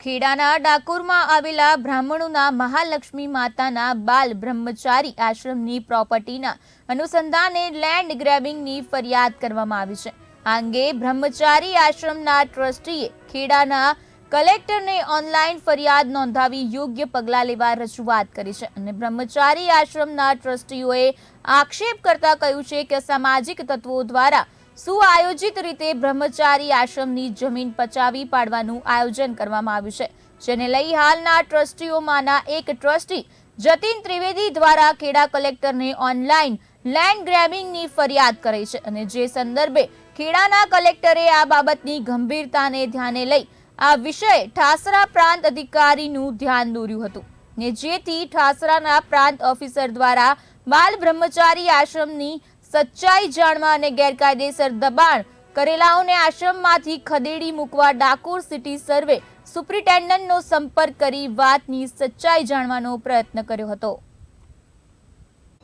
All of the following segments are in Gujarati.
ખેડાના ડાકોરમાં આવેલા બ્રાહ્મણોના મહાલક્ષ્મી માતાના બાલ બ્રહ્મચારી આશ્રમની પ્રોપર્ટીના અનુસંધાને લેન્ડ ગ્રેબિંગની ફરિયાદ કરવામાં આવી છે. આ અંગે બ્રહ્મચારી આશ્રમના ટ્રસ્ટીએ ખેડાના કલેક્ટરને ઓનલાઈન ફરિયાદ નોંધાવી યોગ્ય પગલાં લેવા રજૂઆત કરી છે અને બ્રહ્મચારી આશ્રમના ટ્રસ્ટીઓએ આક્ષેપ કરતા કહ્યું છે કે સામાજિક તત્વો દ્વારા સુઆયોજિત રીતે બ્રહ્મચારી આશ્રમની જમીન પચાવી પાડવાનું આયોજન કરવામાં આવ્યું છે, જેને લઈ હાલના ટ્રસ્ટીઓમાંના એક ટ્રસ્ટી જતીન ત્રિવેદી દ્વારા ખેડા કલેક્ટરને ઓનલાઈન લેન્ડ ગ્રેબિંગની ફરિયાદ કરી છે અને જે સંદર્ભે ખેડાના કલેક્ટરે આ બાબતની ગંભીરતાને ધ્યાને લઈ આ વિષય ઠાસરા પ્રાંત અધિકારીનું ધ્યાન દોર્યું હતું ને જેથી ઠાસરાના પ્રાંત ઓફિસર દ્વારા બાલ બ્રહ્મચારી આશ્રમની સચ્ચાઈ જાણવા અને ગેરકાયદેસર દબાણ. કરેલાઓને આશ્રમમાંથી ખદેડી મૂકવા ડાકોર સિટી સર્વે સુપ્રિન્ટેન્ડન્ટનો સંપર્ક કરી વાતની સચ્ચાઈ જાણવાનો પ્રયત્ન કર્યો હતો.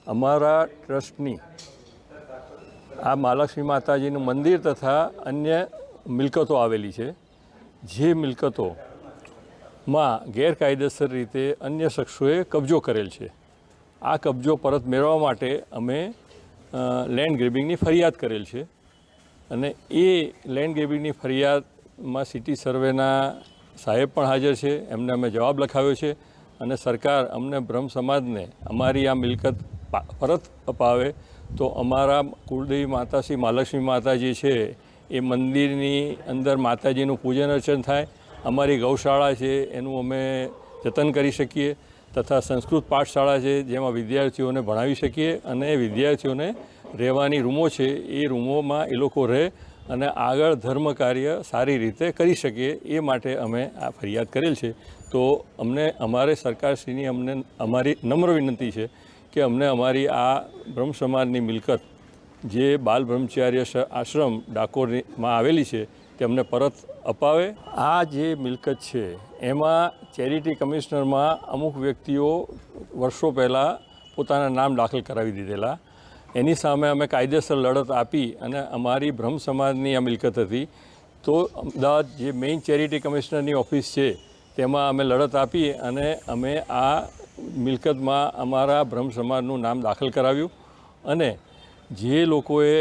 અમારા ટ્રસ્ટની આ મહાલક્ષ્મી માતાજીનું મંદિર તથા અન્ય મિલકતો આવેલી છે. જે મિલકતોમાં ગેરકાયદેસર રીતે અન્ય શખ્સોએ કબજો કરેલ છે. આ કબજો પરત મેળવવા માટે અમે લેન્ડ ગ્રેબિંગની ફરિયાદ કરેલ છે. અને એ લેન્ડ ગ્રેબિંગની ફરિયાદમાં સિટી સર્વેના સાહેબ પણ હાજર છે. એમને અમે જવાબ લખાવ્યો છે. અને સરકાર અમને બ્રહ્મ સમાજને અમારી આ મિલકત પરત અપાવે તો અમારા કુળદેવી માતા શ્રી મહાલક્ષ્મી માતા જે છે, એ મંદિરની અંદર માતાજીનું પૂજન અર્ચન થાય. અમારી ગૌશાળા છે, એનું અમે જતન કરી શકીએ. તથા સંસ્કૃત પાઠશાળા છે, જેમાં વિદ્યાર્થીઓને ભણાવી શકીએ અને વિદ્યાર્થીઓને રહેવાની રૂમો છે, એ રૂમોમાં એ લોકો રહે અને આગળ ધર્મ કાર્ય સારી રીતે કરી શકીએ, એ માટે અમે આ ફરિયાદ કરેલ છે. તો અમને, અમારે સરકારશ્રીની અમને અમારી નમ્ર વિનંતી છે કે અમને અમારી આ બ્રહ્મ સમાજની મિલકત, જે બાલ બ્રહ્મચાર્ય આશ્રમ ડાકોરમાં આવેલી છે તે અમને પરત અપાવે. આ જે મિલકત છે, એમાં ચેરિટી કમિશનરમાં અમુક વ્યક્તિઓ વર્ષો પહેલાં પોતાના નામ દાખલ કરાવી દીધેલા. એની સામે અમે કાયદેસર લડત આપી અને અમારી બ્રહ્મ સમાજની આ મિલકત હતી. તો અમદાવાદ જે મેઇન ચેરિટી કમિશનરની ઓફિસ છે, તેમાં અમે લડત આપી અને અમે આ મિલકતમાં અમારા બ્રહ્મ સમાજનું નામ દાખલ કરાવ્યું. અને જે લોકોએ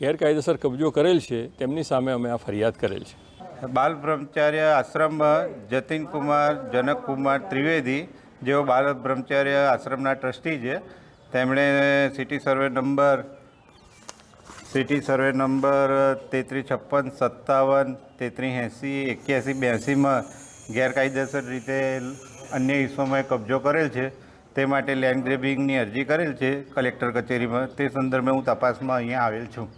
ગેરકાયદેસર કબજો કરેલ છે, તેમની સામે અમે આ ફરિયાદ કરેલ છે. બાલ બ્રહ્મચાર્ય આશ્રમમાં જતીનકુમાર જનકકુમાર જનક કુમાર ત્રિવેદી જેઓ બાલ બ્રહ્મચાર્ય આશ્રમના ટ્રસ્ટી છે, તેમણે city survey number, city survey number તેત્રીસ છપ્પન સત્તાવન તેત્રીસ એંસી એક્યાસી બ્યાસીમાં ગેરકાયદેસર રીતે અન્ય હિસ્સોમાં કબજો કરેલ છે, તે માટે લેન્ડ ગ્રેબિંગની અરજી કરેલ છે, કલેક્ટર કચેરીમાં. તે સંદર્ભે હું તપાસમાં અહીંયા આવેલ છું.